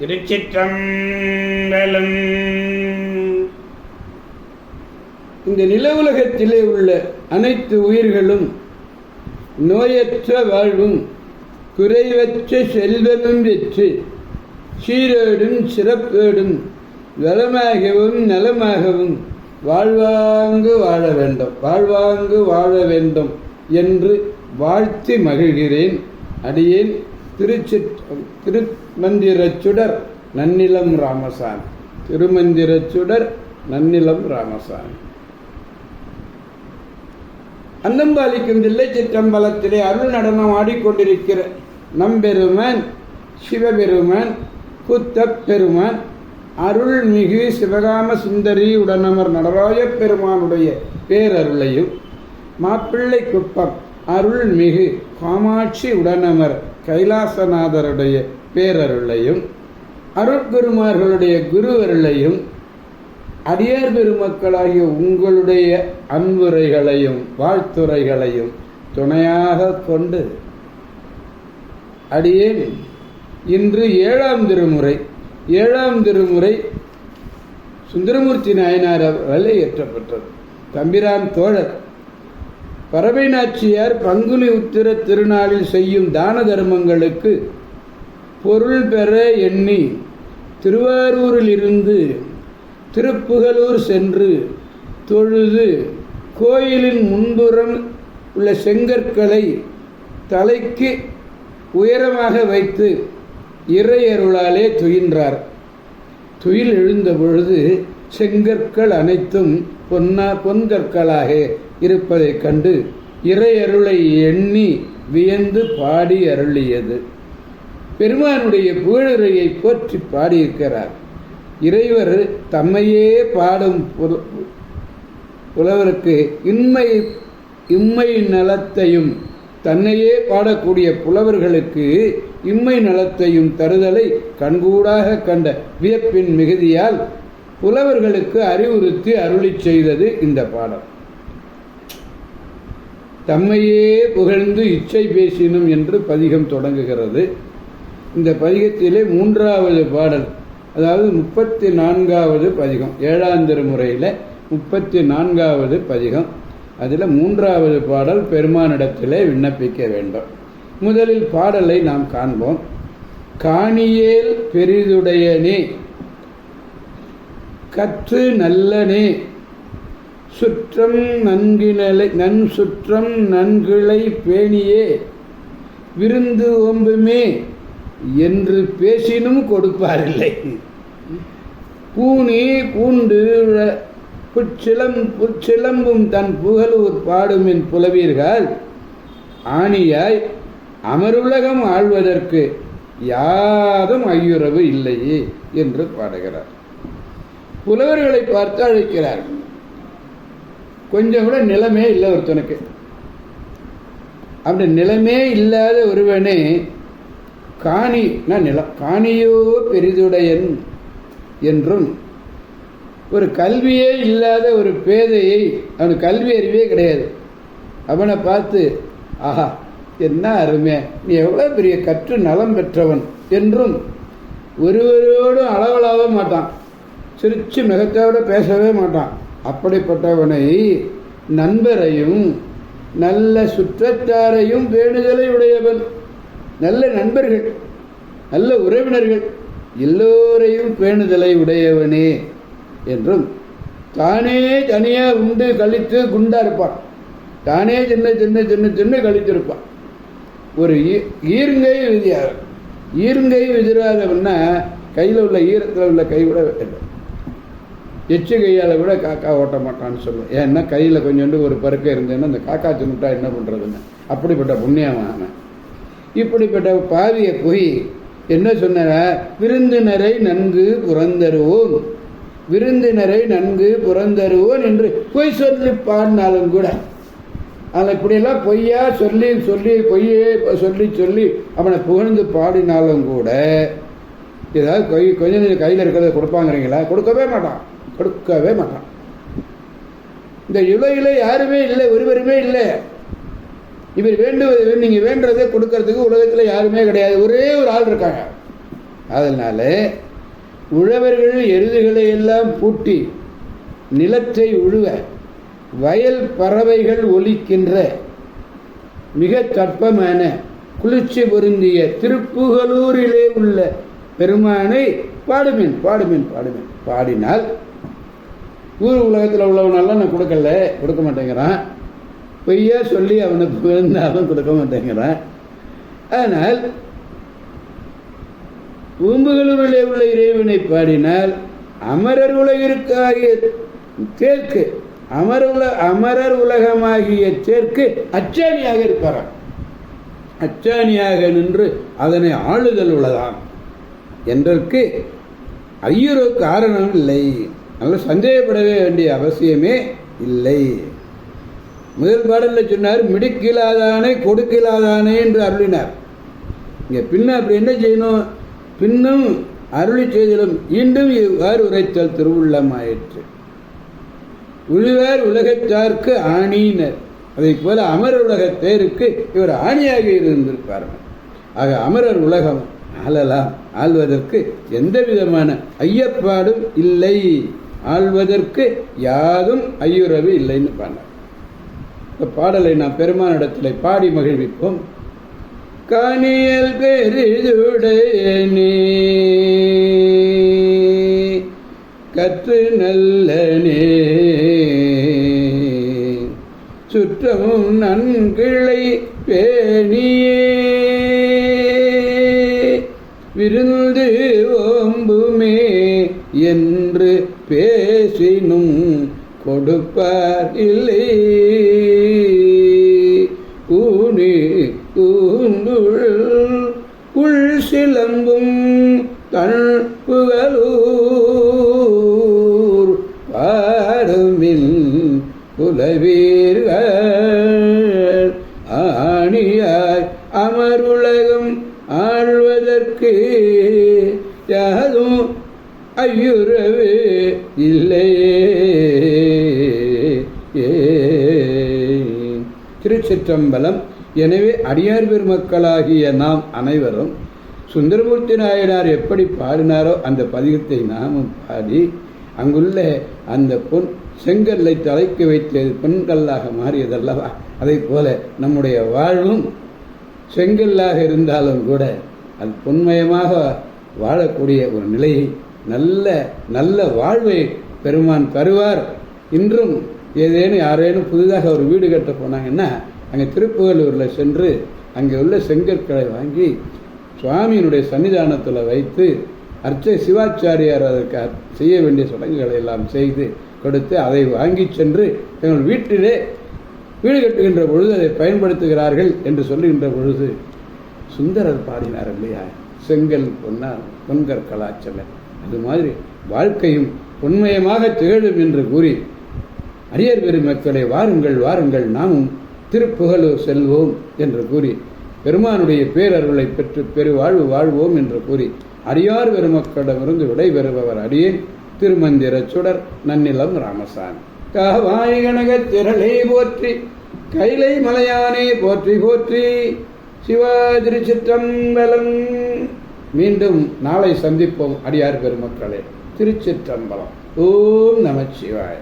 திருச்சிற்றம்பலம். இந்த நிலவுலகத்திலே உள்ள அனைத்து உயிர்களும் நோயற்ற வாழ்வும் குறைவற்ற செல்வமும் பெற்று சீரோடும் சிறப்போடும் வளமாகவும் நலமாகவும் வாழ்வாங்கு வாழ வேண்டும் வாழ்வாங்கு வாழ வேண்டும் என்று வாழ்த்தி மகிழ்கிறேன். அடியேன் திருச்சி திரு மந்திரச்சுடர் நன்னிலம் ராமசாமி. திருமந்திரச்சுடர் நன்னிலம் ராமசாமி. அன்னம்பாலிக்கும் தில்லை சிற்றம்பலத்திலே அருள் நடனம் ஆடிக்கொண்டிருக்கிற நம்பெருமன் சிவபெருமன் குத்தப் பெருமான் அருள்மிகு சிவகாம சுந்தரி உடனமர் நடராஜ பெருமானுடைய பேரருளையும் மாப்பிள்ளை குப்பம் அருள்மிகு காமாட்சி உடனமர் கைலாசநாதருடைய பேரருளையும் அருட்பெருமார்களுடைய குருவருளையும் அடியார் பெருமக்களாகிய உங்களுடைய அன்புரைகளையும் வாழ்த்துரைகளையும் துணையாக கொண்டு அடியேன் இன்று ஏழாம் திருமுறை ஏழாம் திருமுறை சுந்தரமூர்த்தி நாயனார் வலை ஏற்றப்பட்டது தம்பிரான் தோழர் பறவை நாச்சியார் பங்குனி உத்திர திருநாளில் செய்யும் தான தர்மங்களுக்கு பொருள் பெற எண்ணி திருவாரூரில் இருந்து திருப்புகலூர் சென்று தொழுது கோயிலின் முன்புறம் உள்ள செங்கற்களை தலைக்கு உயரமாக வைத்து இறையருளாலே துயின்றார். துயில் எழுந்த பொழுது செங்கற்கள் அனைத்தும் பொன்னா பொன்கற்களாக இருப்பதைக் கண்டு இறையருளை எண்ணி வியந்து பாடி அருளியது. பெருமானுடைய புகழுரையை போற்றி பாடியிருக்கிறார். இறைவர் தம்மையே பாடும் புல- புலவருக்கு இன்மை இம்மை நலத்தையும் தன்னையே பாடக்கூடிய புலவர்களுக்கு இம்மை நலத்தையும் தருதலை கண்கூடாக கண்ட வியப்பின் மிகுதியால் புலவர்களுக்கு அறிவுறுத்தி அருளி செய்தது இந்த பாடம் தம்மையே புகழ்ந்து இச்சை பேசினும் என்று பதிகம் தொடங்குகிறது. இந்த பதிகத்திலே மூன்றாவது பாடல் அதாவது முப்பத்தி நான்காவது பதிகம் ஏழாம் திருமுறையில் முப்பத்தி நான்காவது பதிகம். அதில் மூன்றாவது பாடல் பெருமானிடத்திலே விண்ணப்பிக்க வேண்டும். முதலில் பாடலை நாம் காண்போம். காணியேல் பெரிதுடையனே கற்று நல்லனே சுற்றம் நன்கினலை நன் சுற்றம் நன்கிளை பேணியே விருந்து ஓம்புமே என்று பேசினும் கொடுப்பாரில்லை. பூனி பூண்டு புச்சிலம் புச்சிலம்பும் தன் புகழூர் பாடுமின் புலவீர்கள். ஆணியாய் அமருலகம் ஆழ்வதற்கு யாதும் ஐயுறவு இல்லையே என்று பாடுகிறார். புலவர்களை பார்த்து அழைக்கிறார். கொஞ்சம் கூட நிலமே இல்லை ஒருத்தனுக்கு. அப்படி நிலமே இல்லாத ஒருவனே காணி நிலம் காணியோ பெரிதுடையன் என்றும் ஒரு கல்வியே இல்லாத ஒரு பேதையை அவனுக்கு கல்வி அறிவே கிடையாது. அவனை பார்த்து ஆஹா என்ன அருமை நீ எவ்வளோ பெரிய கற்று நலம் பெற்றவன் என்றும் ஒருவரோடும் அளவலாக மாட்டான். சிரிச்சு மிகத்தோட பேசவே மாட்டான். அப்படிப்பட்டவனை நண்பரையும் நல்ல சுற்றத்தாரையும் பேணுதலை உடையவன். நல்ல நண்பர்கள் நல்ல உறவினர்கள் எல்லோரையும் பேணுதலை உடையவனே என்றும் தானே தனியாக உண்டு கழித்து குண்டா இருப்பான். தானே சின்ன சின்ன சின்ன சின்ன கழித்திருப்பான். ஒரு ஈருங்கை விதியாக ஈருங்கை விதிராதவன்னா கையில் உள்ள ஈரத்தில் உள்ள கை கூட இல்லை எச்சு கையால் கூட காக்கா ஓட்ட மாட்டான்னு சொல்லுவேன் ஏன்னா கையில் கொஞ்சோண்டு ஒரு பருக்க இருந்ததுன்னா அந்த காக்கா தின்னுட்டா என்ன பண்ணுறதுன்னு அப்படிப்பட்ட புண்ணியமான இப்படிப்பட்ட பாவியை போய் என்ன சொன்ன விருந்தினரை நன்கு புறந்தருவோம். விருந்தினரை நன்கு புறந்தருவோம் என்று பொய் சொல்லி பாடினாலும் கூட அவன் இப்படியெல்லாம் பொய்யா சொல்லி சொல்லி பொய்யே சொல்லி சொல்லி அவனை புகழ்ந்து பாடினாலும் கூட ஏதாவது கொய் கொஞ்சம் கொஞ்சம் கையில் இருக்கிறத கொடுப்பாங்கிறீங்களா? கொடுக்கவே மாட்டான். கொடுக்கவே மாட்டான். இந்த உலகில் யாருமே இல்லை ஒருவருமே இல்லை. இவர் வேண்டுவது நீங்கள் வேண்டுறதை கொடுக்கறதுக்கு உலகத்தில் யாருமே கிடையாது. ஒரே ஒரு ஆள் இருக்காங்க. அதனால உழவர்கள் எருதுகளை எல்லாம் பூட்டி நிலத்தை உழுவ வயல் பறவைகள் ஒலிக்கின்ற மிக தட்பமான குளிர்ச்சி பொருந்திய திருப்புகலூரிலே உள்ள பெருமானை பாடுமேன் பாடுமேன் பாடுமேன். பாடினால் ஊர் உலகத்தில் உள்ளவனெல்லாம் நான் கொடுக்கல கொடுக்க மாட்டேங்கிறான். பொய்யா சொல்லி அவனை புகழ்ந்தாலும் கொடுக்க மாட்டேங்கிறான். ஆனால் பூம்புகளூரிலே உள்ள இறைவனை பாடினால் அமரர் உலகிற்காகிய தேர்க்கு அமர உல அமரர் உலகமாகிய தேர்க்கு அச்சாணியாக இருப்பாராம். அச்சாணியாக நின்று அதனை ஆளுதல் உள்ளதாம். என்றற்கு ஐயரோ காரணம் இல்லை. நல்ல சந்தேகப்படவே வேண்டிய அவசியமே இல்லை. முதல் பாடலில் சொன்னார் மிடுக்கிலாதானே கொடுக்கிலாதானே என்று அருளினார். இங்கே பின்ன அப்படி என்ன செய்யணும்? பின்னும் அருளி செய்தலும் இன்றும் இவ்வாறு உரைத்தல் திருவுள்ளமாயிற்று. உழுவார் உலகத்தார்க்கு ஆணியினர். அதை போல அமர உலகத்தேருக்கு இவர் ஆணியாக இருந்திருப்பார்கள் ஆக அமரர் உலகம் ஆளலாம் ஆள்வதற்கு எந்த விதமான ஐயப்பாடும் இல்லை. ஆள்வதற்கு யாதும் ஐயுறவு இல்லைன்னு பண்ணார் இந்த பாடலை நாம் பெருமானிடத்தில் பாடி மகிழ்விப்போம். கனியல் பெரிதுடையனே கற்று நல்லனே சுற்றமும் நன்கிளை பேணியே விருந்து ஓம்புமே என்று பேசினும் கொடுப்பார் இல்லை உள் சிலம்பும் தன் புகழூர் பாடுமில் புலவீர்கள். ஆணியாய் அமருலகம் ஆழ்வதற்கு யாதும் ஐயுறவே இல்லையே. திருச்சிற்றம்பலம் எனவே அடியார் பெருமக்களாகிய நாம் அனைவரும் சுந்தரமூர்த்தி நாயனார் எப்படி பாடினாரோ அந்த பதிகத்தை நாமும் பாடி அங்குள்ள அந்த பொன் செங்கல்லை தலைக்கு வைத்தது பெண்கல்லாக மாறியதல்லவா? அதை போல நம்முடைய வாழ்வும் செங்கல்லாக இருந்தாலும் கூட அது பொன்மயமாக வாழக்கூடிய ஒரு நிலையை நல்ல நல்ல வாழ்வை பெருமான் தருவார். இன்றும் ஏதேனும் யாரேனும் புதிதாக ஒரு வீடு கட்ட போனாங்கன்னா அங்கே திருப்புகலூரில் சென்று அங்கே உள்ள செங்கற்களை வாங்கி சுவாமியினுடைய சன்னிதானத்தில் வைத்து அர்ச்சை சிவாச்சாரியார் அதற்கு செய்ய வேண்டிய சடங்குகளை எல்லாம் செய்து கொடுத்து அதை வாங்கி சென்று எங்கள் வீட்டிலே வீடு கட்டுகின்ற பொழுது அதை பயன்படுத்துகிறார்கள் என்று சொல்லுகின்ற பொழுது சுந்தரர் பாடினார் இல்லையா? செங்கல் பொன்னார் பொன்கற் கலாச்சல அது மாதிரி வாழ்க்கையும் பொன்மயமாக திகழும் என்று கூறி அரியர் பெருமக்களை வாருங்கள் வாருங்கள் நாமும் திருப்புகழூர் செல்வோம் என்று கூறி பெருமானுடைய பேரருளை பெற்று பெருவாழ்வு வாழ்வோம் என்று கூறி அடியார் பெருமக்களிடமிருந்து விடைபெறுபவர் அடியேன் திருமந்திர சுடர் நன்னிலம் ராமசாமி. காவாய் கனக திரளை போற்றி கைலை மலையானே போற்றி போற்றி சிவாதிரி சிற்றம்பலம் மீண்டும் நாளை சந்திப்போம் அடியார் பெருமக்களே திருச்சிற்றம்பலம். ஓம் நமச்சிவாய